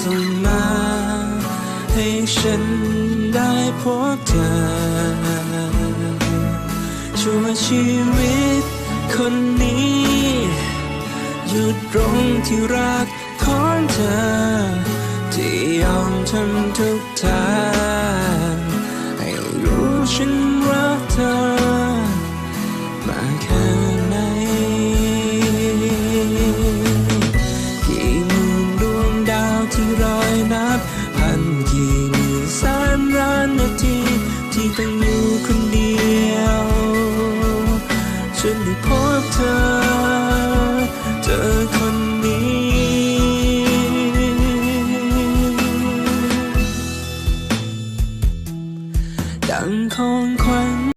ส่งมา ให้ฉันได้พบเธอ ชั่วชีวิตคนนี้ หยุดตรงที่รักของเธอ ที่ยอมทำทุกทางให้รู้ฉันรักเธอ มากแค่ไหน ฉันได้พบเธอ เจอคนนี้ ดังของขวัญ